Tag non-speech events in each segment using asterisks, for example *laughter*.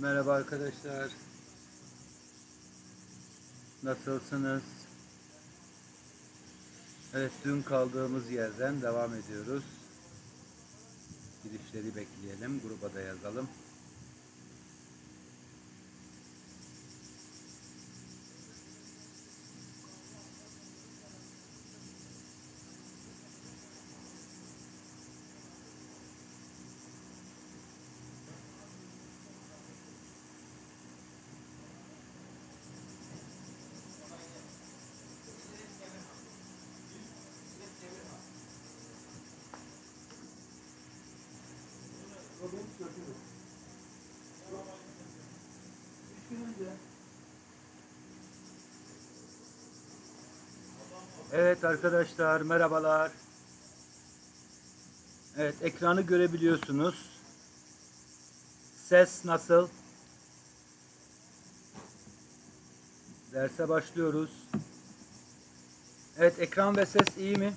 Merhaba arkadaşlar. Nasılsınız? Evet dün kaldığımız yerden devam ediyoruz. Girişleri bekleyelim. Gruba da yazalım. Evet arkadaşlar merhabalar. Evet ekranı görebiliyorsunuz. Ses nasıl? Derse başlıyoruz. Evet ekran ve ses iyi mi?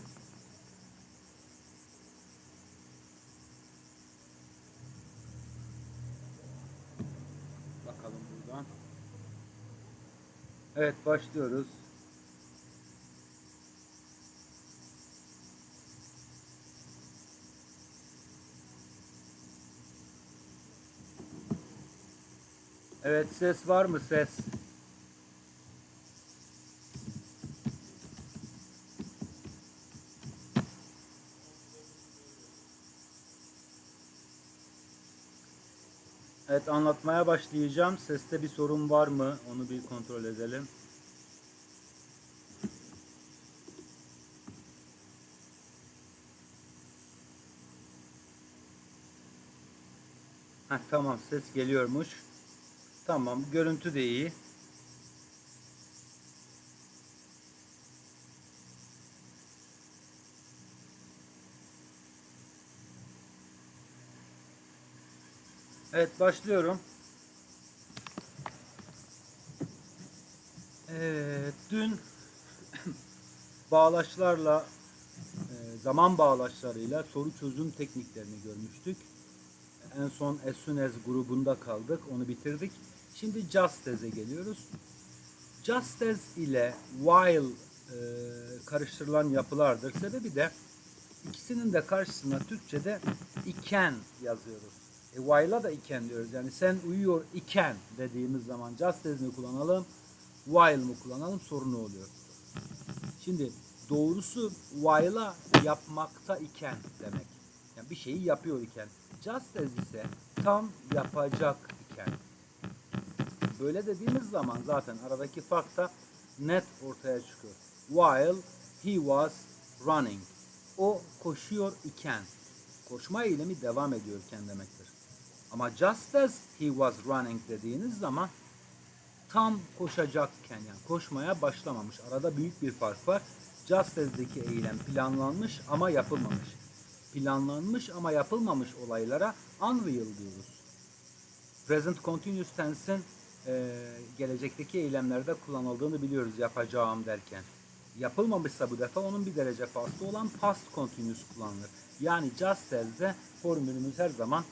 Bakalım buradan. Evet başlıyoruz. Evet ses var mı ses? Anlatmaya başlayacağım. Seste bir sorun var mı? Onu bir kontrol edelim. Heh, tamam ses geliyormuş. Tamam görüntü de iyi. Evet başlıyorum. Evet dün *coughs* bağlaçlarla e, zaman bağlaçlarıyla soru çözüm tekniklerini görmüştük. En son as soon as grubunda kaldık. Onu bitirdik. Şimdi just as'e geliyoruz. Just as ile while e, karıştırılan yapılardır. Sebebi de ikisinin de karşısına Türkçe'de iken yazıyoruz. E, while'a da iken diyoruz. Yani sen uyuyor iken dediğimiz zaman just as mi kullanalım, while mı kullanalım sorun ne oluyor? Şimdi doğrusu while'a yapmakta iken demek. Yani bir şeyi yapıyor iken. Just as ise tam yapacak iken. Böyle dediğimiz zaman zaten aradaki fark da net ortaya çıkıyor. While he was running. O koşuyor iken. Koşma eylemi devam ediyorken demektir. Ama just as he was running dediğiniz zaman tam koşacakken yani koşmaya başlamamış. Arada büyük bir fark var. Just as'deki eylem planlanmış ama yapılmamış. Planlanmış ama yapılmamış olaylara unreal diyoruz. Present continuous tense'in e, gelecekteki eylemlerde kullanıldığını biliyoruz yapacağım derken. Yapılmamışsa bu defa onun bir derece faslı olan past continuous kullanılır. Yani just as'de formülümüz her zaman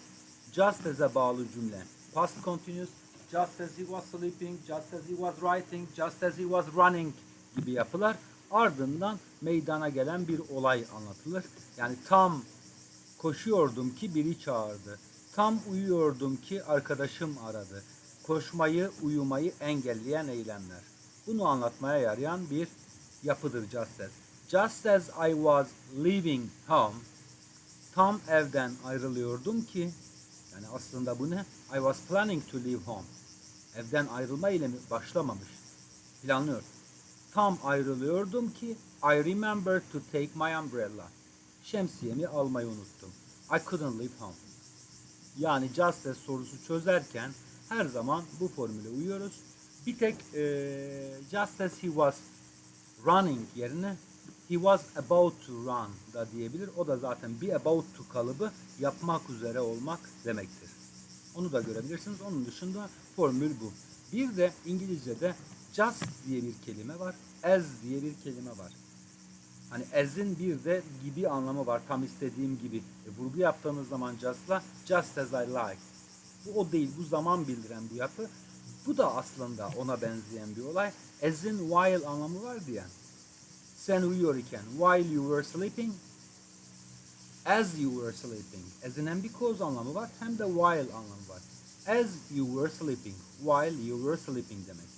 just as'e bağlı cümle. Past continuous, just as he was sleeping, just as he was writing, just as he was running gibi yapılar. Ardından meydana gelen bir olay anlatılır. Yani tam koşuyordum ki biri çağırdı. Tam uyuyordum ki arkadaşım aradı. Koşmayı, uyumayı engelleyen eylemler. Bunu anlatmaya yarayan bir yapıdır just as. Just as I was leaving home, tam evden ayrılıyordum ki, yani aslında bu ne? I was planning to leave home. Evden ayrılma eylemi başlamamış. Planlıyor. Tam ayrılıyordum ki I remembered to take my umbrella. Şemsiyemi almayı unuttum. I couldn't leave home. Yani just as sorusu çözerken her zaman bu formüle uyuyoruz. Bir tek eee, just as he was running yerine he was about to run da diyebilir. O da zaten be about to kalıbı yapmak üzere olmak demektir. Onu da görebilirsiniz. Onun dışında formül bu. Bir de İngilizce'de just diye bir kelime var. As diye bir kelime var. Hani as'in bir de gibi anlamı var. Tam istediğim gibi. E, vurgu yaptığınız zaman just'la just as I like. Bu o değil. Bu zaman bildiren bir yapı. Bu da aslında ona benzeyen bir olay. As in while anlamı var diye. Sen uyuyor iken. While you were sleeping. As you were sleeping. As in hem because anlamı var hem de while anlamı var. As you were sleeping. While you were sleeping demek.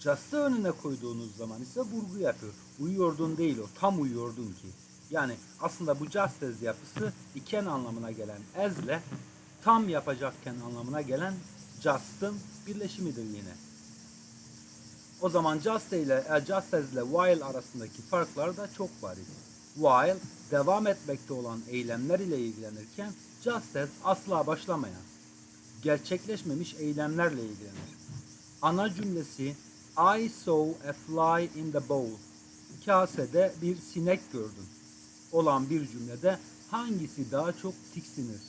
Just'ı önüne koyduğunuz zaman ise vurgu yapıyor. Uyuyordun değil o. Tam uyuyordun ki. Yani aslında bu just as yapısı iken anlamına gelen as ile tam yapacakken anlamına gelen just'ın birleşimidir yine. O zaman just ile e, just as ile while arasındaki farklar da çok bariz. While devam etmekte olan eylemler ile ilgilenirken just as asla başlamayan, gerçekleşmemiş eylemlerle ilgilenir. Ana cümlesi I saw a fly in the bowl. Kasede bir sinek gördüm. Olan bir cümlede hangisi daha çok tiksinir?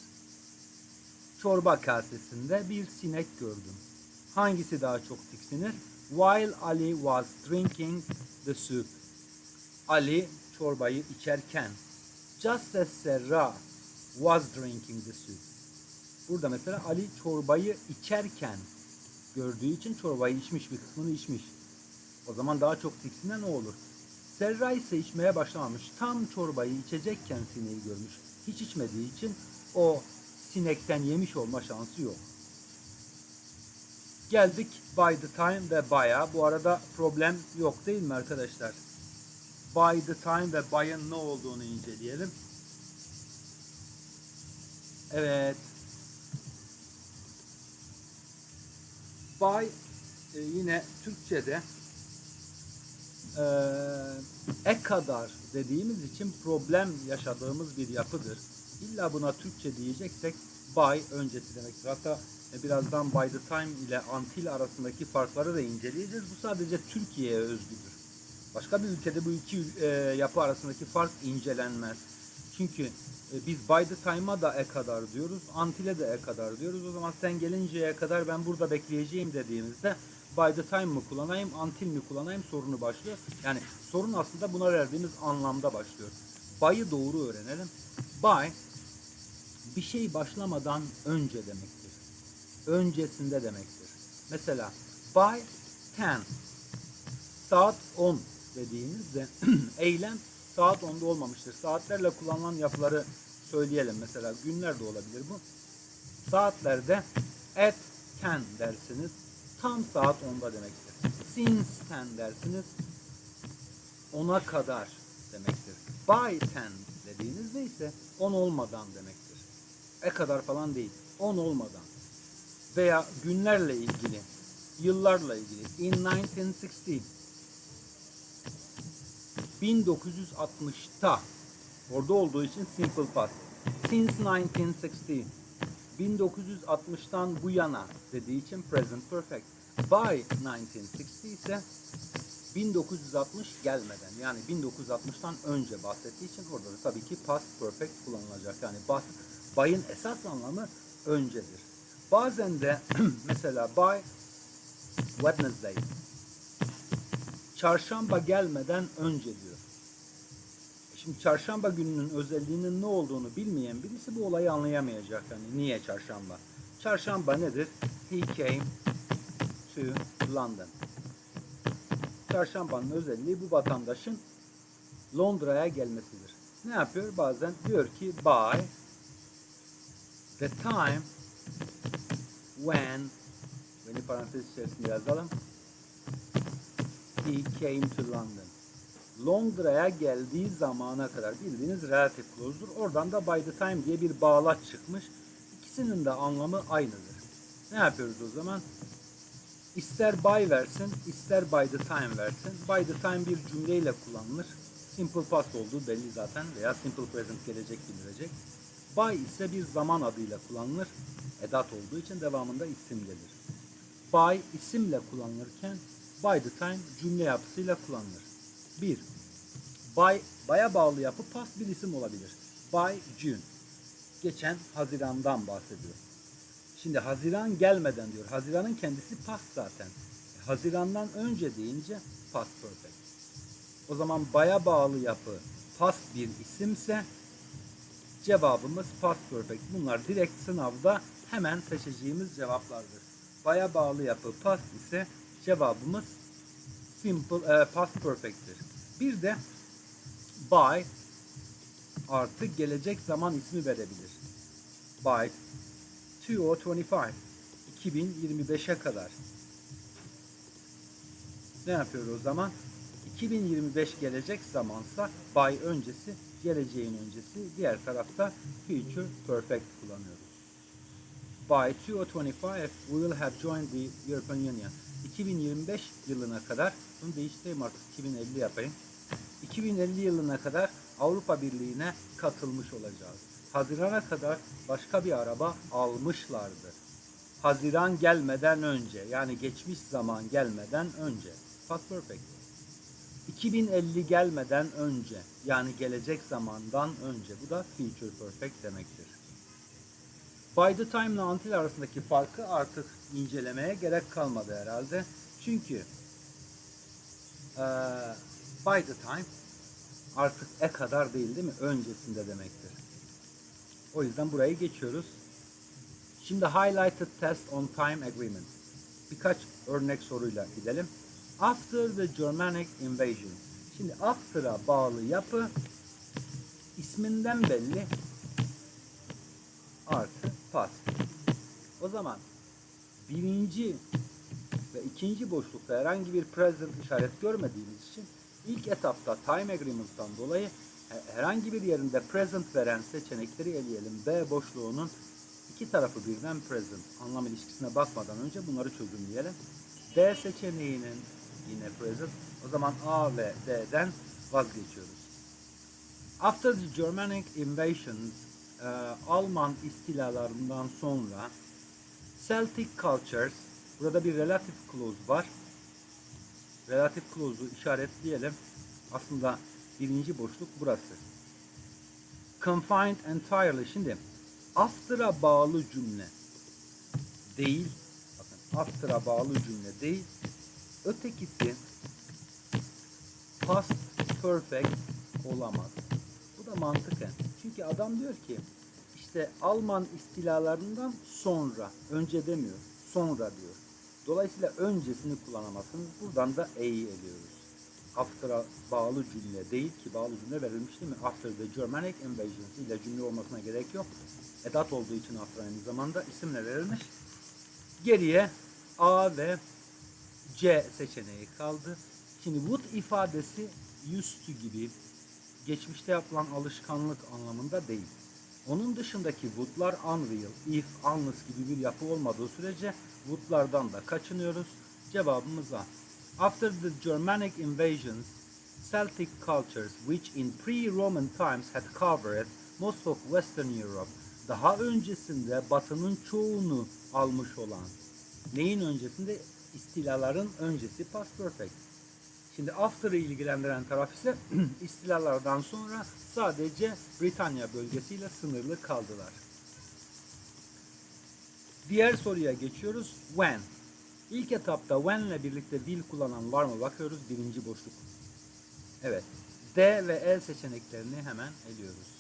Çorba kasesinde bir sinek gördüm. Hangisi daha çok tiksinir? While Ali was drinking the soup. Ali çorbayı içerken. Just as Serra was drinking the soup. Burada mesela Ali çorbayı içerken gördüğü için çorbayı içmiş bir kısmını içmiş. O zaman daha çok tiksine ne olur? Serra ise içmeye başlamamış. Tam çorbayı içecekken sineği görmüş. Hiç içmediği için o sinekten yemiş olma şansı yok. Geldik by the time ve by'a. Bu arada problem yok değil mi arkadaşlar? By the time ve by'ın ne olduğunu inceleyelim. Evet. By e, yine Türkçe'de e, e kadar dediğimiz için problem yaşadığımız bir yapıdır. İlla buna Türkçe diyeceksek by öncesi demektir. Hatta birazdan by the time ile until arasındaki farkları da inceleyeceğiz. Bu sadece Türkiye'ye özgüdür. Başka bir ülkede bu iki e, yapı arasındaki fark incelenmez. Çünkü e, biz by the time'a da e kadar diyoruz, until'e de e kadar diyoruz. O zaman sen gelinceye kadar ben burada bekleyeceğim dediğimizde by the time mı kullanayım, until mi kullanayım sorunu başlıyor. Yani sorun aslında buna verdiğimiz anlamda başlıyor. By'ı doğru öğrenelim. By bir şey başlamadan önce demektir. Öncesinde demektir. Mesela by 10 saat 10 dediğimizde *clears throat* eylem saat 10'da olmamıştır. Saatlerle kullanılan yapıları söyleyelim. Mesela günler de olabilir bu. Saatlerde at 10 dersiniz. Tam saat 10'da demektir. Since 10 dersiniz. 10'a kadar demektir. By 10 dediğinizde ise 10 olmadan demektir. E kadar falan değil. 10 olmadan. Veya günlerle ilgili, yıllarla ilgili. In 1960 1960'ta orada olduğu için simple past. Since 1960 1960'tan bu yana dediği için present perfect. By 1960 ise 1960 gelmeden yani 1960'tan önce bahsettiği için orada da tabii ki past perfect kullanılacak. Yani by'ın esas anlamı öncedir. Bazen de *clears throat* mesela by Wednesday çarşamba gelmeden önce diyor. Şimdi çarşamba gününün özelliğinin ne olduğunu bilmeyen birisi bu olayı anlayamayacak. Yani niye çarşamba? Çarşamba nedir? He came to London. Çarşambanın özelliği bu vatandaşın Londra'ya gelmesidir. Ne yapıyor? Bazen diyor ki by the time when beni parantez içerisinde yazalım he came to London. Londra'ya geldiği zamana kadar bildiğiniz relative clause'dur. Oradan da by the time diye bir bağlaç çıkmış. İkisinin de anlamı aynıdır. Ne yapıyoruz o zaman? İster by versin, ister by the time versin. By the time bir cümleyle kullanılır. Simple past olduğu belli zaten veya simple present gelecek bildirecek. By ise bir zaman adıyla kullanılır. Edat olduğu için devamında isim gelir. By isimle kullanılırken by the time cümle yapısıyla kullanılır. 1. By, by'a bağlı yapı past bir isim olabilir. By June. Geçen Haziran'dan bahsediyor. Şimdi Haziran gelmeden diyor. Haziran'ın kendisi past zaten. Haziran'dan önce deyince past perfect. O zaman by'a bağlı yapı past bir isimse cevabımız past perfect. Bunlar direkt sınavda hemen seçeceğimiz cevaplardır. By'a bağlı yapı past ise cevabımız simple e, past perfect'tir. Bir de by artı gelecek zaman ismi verebilir. By 2025 2025'e kadar. Ne yapıyor o zaman? 2025 gelecek zamansa by öncesi, geleceğin öncesi, diğer tarafta future perfect kullanıyoruz. By 2025 we will have joined the European Union. 2025 yılına kadar, bunu değiştireyim artık 2050 yapayım. 2050 yılına kadar Avrupa Birliği'ne katılmış olacağız. Hazirana kadar başka bir araba almışlardı. Haziran gelmeden önce yani geçmiş zaman gelmeden önce. Past perfect. 2050 gelmeden önce yani gelecek zamandan önce. Bu da future perfect demektir. By the time ile until arasındaki farkı artık incelemeye gerek kalmadı herhalde. Çünkü eee, by the time artık e kadar değil değil mi? Öncesinde demektir. O yüzden burayı geçiyoruz. Şimdi highlighted test on time agreement. Birkaç örnek soruyla gidelim. After the Germanic invasion. Şimdi after'a bağlı yapı isminden belli artı past. O zaman birinci ve ikinci boşlukta herhangi bir present işaret görmediğimiz için ilk etapta time agreement'tan dolayı he- herhangi bir yerinde present veren seçenekleri eleyelim. B boşluğunun iki tarafı birden present anlam ilişkisine bakmadan önce bunları çözümleyelim. D seçeneğinin yine present. O zaman A ve D'den vazgeçiyoruz. After the Germanic invasions, e, Alman istilalarından sonra Celtic cultures, burada bir relative clause var. Relative clause'u işaretleyelim. Aslında birinci boşluk burası. Confined entirely. Şimdi after'a bağlı cümle değil. Bakın after'a bağlı cümle değil. Ötekisi past perfect olamaz. Bu da mantıken. Çünkü adam diyor ki işte Alman istilalarından sonra, önce demiyor, sonra diyor. Dolayısıyla öncesini kullanamazsınız. Buradan da E'yi eliyoruz. After'a bağlı cümle değil ki bağlı cümle verilmiş değil mi? After the Germanic invasions ile cümle olmasına gerek yok. Edat olduğu için after aynı zamanda isimle verilmiş. Geriye A ve C seçeneği kaldı. Şimdi would ifadesi used to gibi geçmişte yapılan alışkanlık anlamında değil. Onun dışındaki would'lar unreal, if, unless gibi bir yapı olmadığı sürece would'lardan da kaçınıyoruz. Cevabımız A. After the Germanic invasions, Celtic cultures which in pre-Roman times had covered most of Western Europe, daha öncesinde batının çoğunu almış olan, neyin öncesinde? İstilaların öncesi past perfect. Şimdi after'ı ilgilendiren taraf ise *clears throat* istilalardan sonra sadece Britanya bölgesiyle sınırlı kaldılar. Diğer soruya geçiyoruz. When. İlk etapta when ile birlikte will kullanan var mı bakıyoruz. Birinci boşluk. Evet. D ve E seçeneklerini hemen eliyoruz.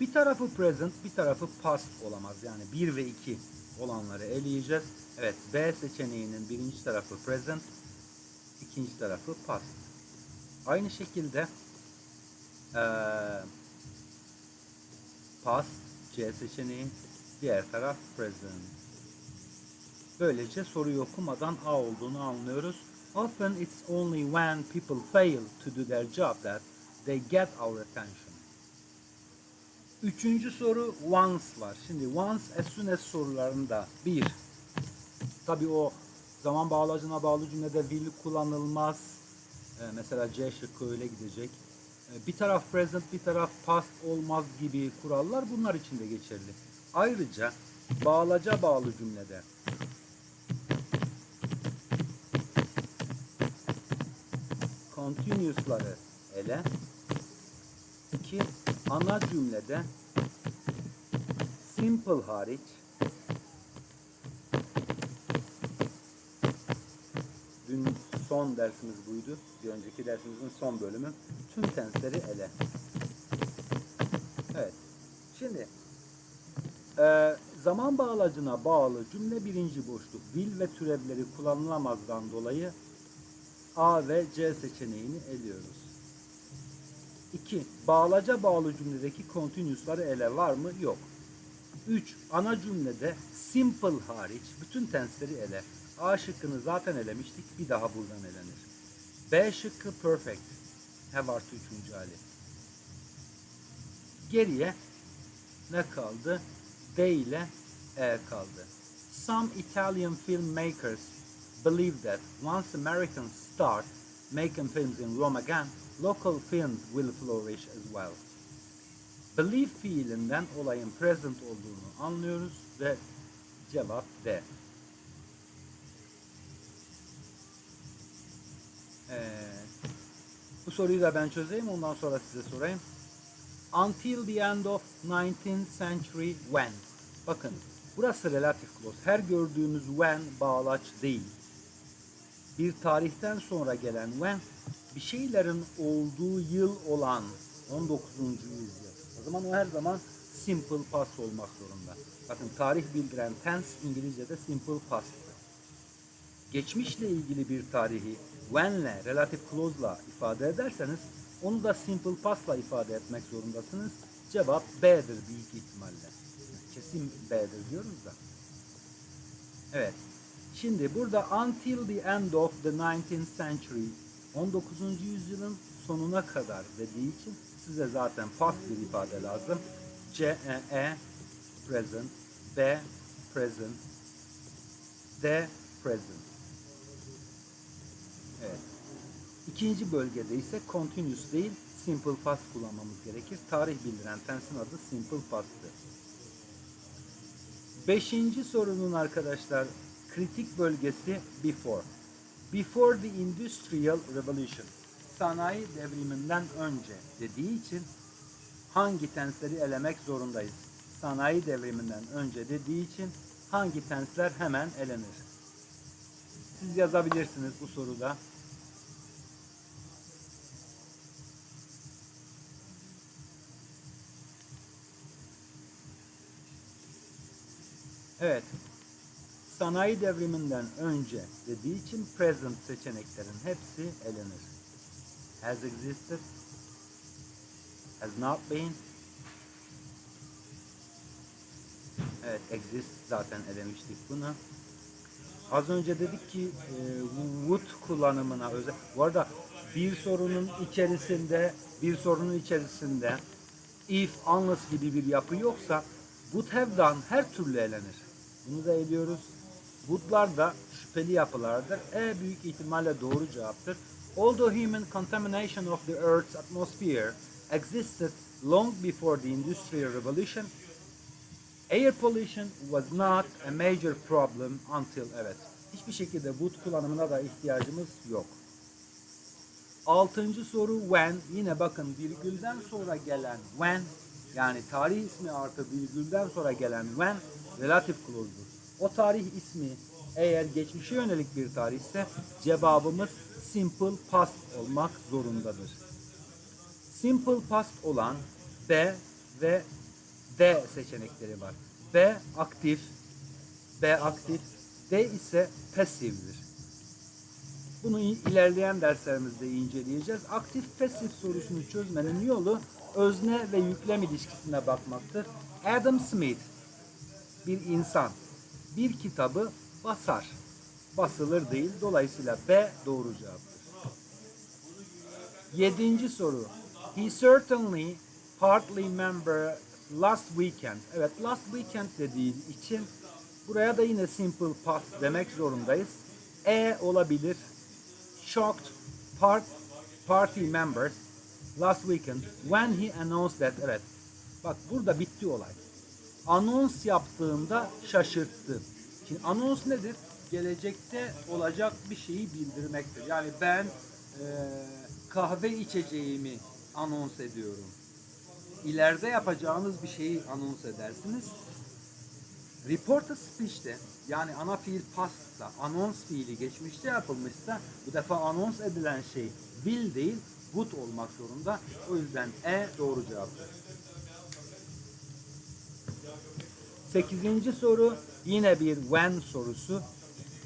Bir tarafı present, bir tarafı past olamaz. Yani 1 ve 2 olanları eleyeceğiz. Evet, B seçeneğinin birinci tarafı present, ikinci tarafı past. Aynı şekilde eee, past, C seçeneği, diğer taraf present. Böylece soruyu okumadan A olduğunu anlıyoruz. Often it's only when people fail to do their job that they get our attention. Üçüncü soru once var. Şimdi once as soon as sorularında bir. Tabi o zaman bağlacına bağlı cümlede will kullanılmaz. Ee, mesela C şıkkı öyle gidecek. Ee, bir taraf present bir taraf past olmaz gibi kurallar bunlar için de geçerli. Ayrıca bağlaca bağlı cümlede continuous'ları ele. İki, ana cümlede simple hariç dün son dersimiz buydu. Bir önceki dersimizin son bölümü. Tüm tensleri ele. Evet. Şimdi e, zaman bağlacına bağlı cümle birinci boşluk will ve türevleri kullanılamazdan dolayı A ve C seçeneğini eliyoruz. 2. Bağlaca bağlı cümledeki continuous'ları ele var mı? Yok. 3. Ana cümlede simple hariç bütün tensleri ele. A şıkkını zaten elemiştik. Bir daha buradan elenir. B şıkkı perfect. Have artı üçüncü hali. Geriye ne kaldı? D ile E kaldı. Some Italian filmmakers believe that once Americans start making films in Rome again, local films will flourish as well. Believe fiilinden olayın present olduğunu anlıyoruz ve cevap D. Evet. Bu soruyu da ben çözeyim ondan sonra size sorayım. Until the end of 19th century when. Bakın burası relative clause. Her gördüğümüz when bağlaç değil. Bir tarihten sonra gelen when bir şeylerin olduğu yıl olan 19. yüzyıl. O zaman o her zaman simple past olmak zorunda. Bakın tarih bildiren tense İngilizce'de simple past'tı. Geçmişle ilgili bir tarihi when'le, relative clause'la ifade ederseniz onu da simple past'la ifade etmek zorundasınız. Cevap B'dir büyük ihtimalle. Kesin B'dir diyoruz da. Evet. Şimdi burada until the end of the 19th century 19. yüzyılın sonuna kadar dediği için size zaten past bir ifade lazım. C, E, E present, B present, D present. Evet. İkinci bölgede ise continuous değil simple past kullanmamız gerekir. Tarih bildiren tensin adı simple past'tır. Beşinci sorunun arkadaşlar kritik bölgesi before. Before the Industrial Revolution. Sanayi devriminden önce dediği için hangi tensleri elemek zorundayız? Sanayi devriminden önce dediği için hangi tensler hemen elenir? Siz yazabilirsiniz bu soruda. Evet. Sanayi devriminden önce dediği için present seçeneklerin hepsi elenir. Has existed, has not been, Evet, exist zaten elemiştik bunu. Az önce dedik ki e, would kullanımına özel. Bu arada bir sorunun içerisinde bir sorunun içerisinde if, unless gibi bir yapı yoksa would have done her türlü elenir. Bunu da eliyoruz. Would'lar da şüpheli yapılardır. E büyük ihtimalle doğru cevaptır. Although human contamination of the Earth's atmosphere existed long before the Industrial Revolution, Air pollution was not a major problem until evet. Hiçbir şekilde would kullanımına da ihtiyacımız yok. Altıncı soru when. Yine bakın virgülden sonra gelen when yani tarih ismi artı virgülden sonra gelen when relative clause'dur. O tarih ismi eğer geçmişe yönelik bir tarihse cevabımız simple past olmak zorundadır. Simple past olan B ve D seçenekleri var. B aktif, B aktif, D ise pasifdir. Bunu ilerleyen derslerimizde inceleyeceğiz. Aktif pasif sorusunu çözmenin yolu özne ve yüklem ilişkisine bakmaktır. Adam Smith bir insan bir kitabı basar. Basılır değil. Dolayısıyla B doğru cevaptır. Yedinci soru. He certainly partly member last weekend. Evet last weekend dediği için buraya da yine simple past demek zorundayız. E olabilir. Shocked part, party members last weekend when he announced that. Evet. Bak burada bitti olay. Anons yaptığında şaşırttı. Şimdi anons nedir? Gelecekte olacak bir şeyi bildirmektir. Yani ben e, kahve içeceğimi anons ediyorum ileride yapacağınız bir şeyi anons edersiniz. Reported speech'te yani ana fiil pastsa, anons fiili geçmişte yapılmışsa bu defa anons edilen şey will değil would olmak zorunda. O yüzden E doğru cevaptır. Sekizinci soru yine bir when sorusu.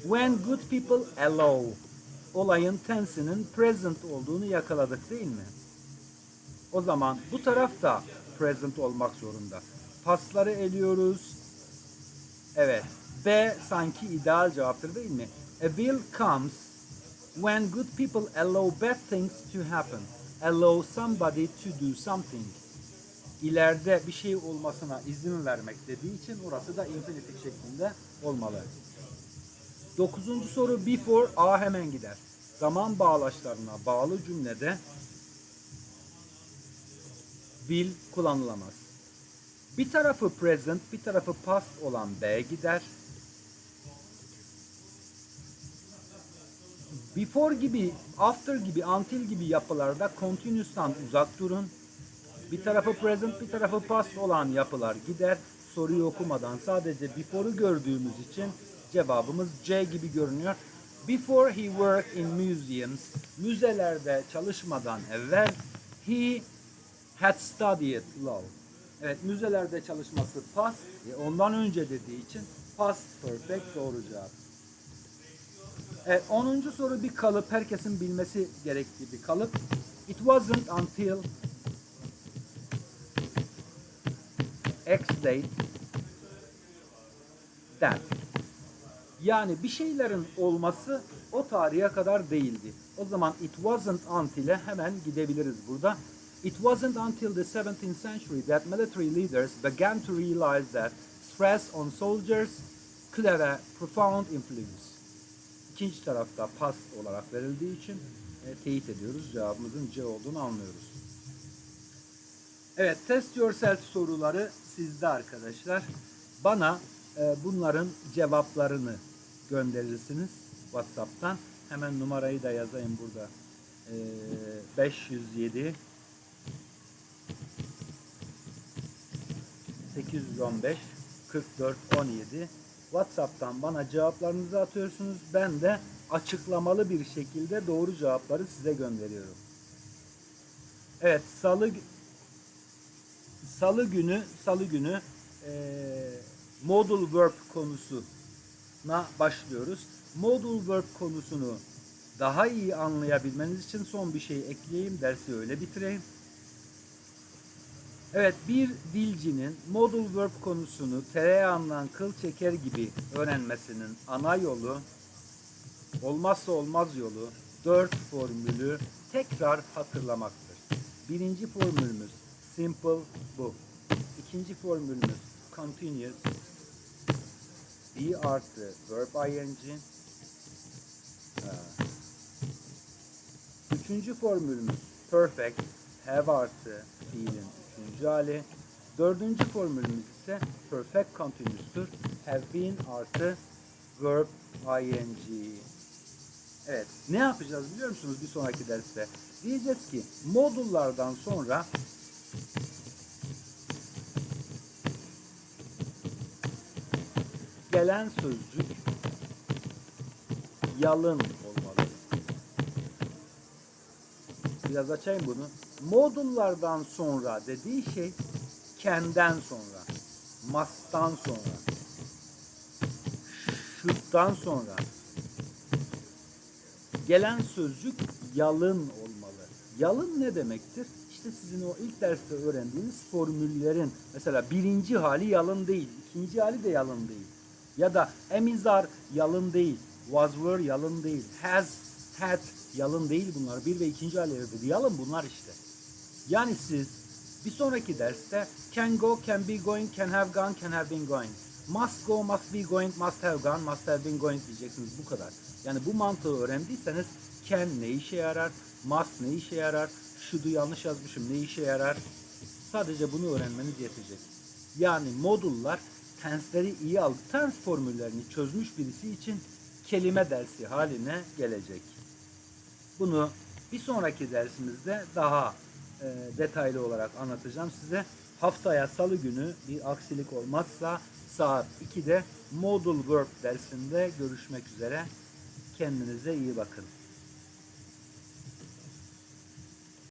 When good people allow. Olayın tense'inin present olduğunu yakaladık değil mi? O zaman bu taraf da present olmak zorunda. Pasları eliyoruz. Evet. B sanki ideal cevaptır değil mi? A will comes when good people allow bad things to happen. Allow somebody to do something. İleride bir şey olmasına izin vermek dediği için orası da infinitif şeklinde olmalı. Dokuzuncu soru before A hemen gider. Zaman bağlaçlarına bağlı cümlede will kullanılamaz. Bir tarafı present, bir tarafı past olan B gider. Before gibi, after gibi, until gibi yapılarda continuous'tan uzak durun. Bir tarafı present, bir tarafı past olan yapılar gider. Soruyu okumadan sadece before'u gördüğümüz için cevabımız C gibi görünüyor. Before he worked in museums, müzelerde çalışmadan evvel he had studied law. Evet, müzelerde çalışması past, e, ondan önce dediği için past perfect doğru cevap. Evet, 10. soru bir kalıp, herkesin bilmesi gerektiği bir kalıp. It wasn't until Date that. Yani bir şeylerin olması o tarihe kadar değildi. O zaman it wasn't until'e hemen gidebiliriz burada. It wasn't until the 17th century that military leaders began to realize that stress on soldiers could have a profound influence. İkinci tarafta past olarak verildiği için e, teyit ediyoruz. Cevabımızın C olduğunu anlıyoruz. Evet, test yourself soruları sizde arkadaşlar. Bana e, bunların cevaplarını gönderirsiniz WhatsApp'tan. Hemen numarayı da yazayım burada. E, 507 815 44 17 WhatsApp'tan bana cevaplarınızı atıyorsunuz. Ben de açıklamalı bir şekilde doğru cevapları size gönderiyorum. Evet, salı salı günü salı günü eee modal verb konusuna başlıyoruz. Modal verb konusunu daha iyi anlayabilmeniz için son bir şey ekleyeyim. Dersi öyle bitireyim. Evet bir dilcinin modal verb konusunu tereyağından kıl çeker gibi öğrenmesinin ana yolu olmazsa olmaz yolu dört formülü tekrar hatırlamaktır. Birinci formülümüz simple bu. İkinci formülümüz continuous be artı verb ing Ee, Üçüncü formülümüz perfect have artı fiilin üçüncü hali. Dördüncü formülümüz ise perfect continuous'tur. Have been artı verb ing. Evet. Ne yapacağız biliyor musunuz bir sonraki derste? Diyeceğiz ki modullardan sonra gelen sözcük yalın olmalı. Biraz açayım bunu. Modullardan sonra dediği şey kenden sonra, mastan sonra, şuttan sonra gelen sözcük yalın olmalı. Yalın ne demektir? İşte sizin o ilk derste öğrendiğiniz formüllerin mesela birinci hali yalın değil, ikinci hali de yalın değil. Ya da emizar yalın değil, was were yalın değil, has, had yalın değil bunlar. Bir ve ikinci halidir. Yalın bunlar işte. Yani siz bir sonraki derste can go, can be going, can have gone, can have been going. Must go, must be going, must have gone, must have been going diyeceksiniz bu kadar. Yani bu mantığı öğrendiyseniz can ne işe yarar, must ne işe yarar, should'u yanlış yazmışım ne işe yarar. Sadece bunu öğrenmeniz yetecek. Yani modullar tensleri iyi aldı. Tens formüllerini çözmüş birisi için kelime dersi haline gelecek. Bunu bir sonraki dersimizde daha e, detaylı olarak anlatacağım size. Haftaya salı günü bir aksilik olmazsa saat 2'de Modal Verb dersinde görüşmek üzere. Kendinize iyi bakın.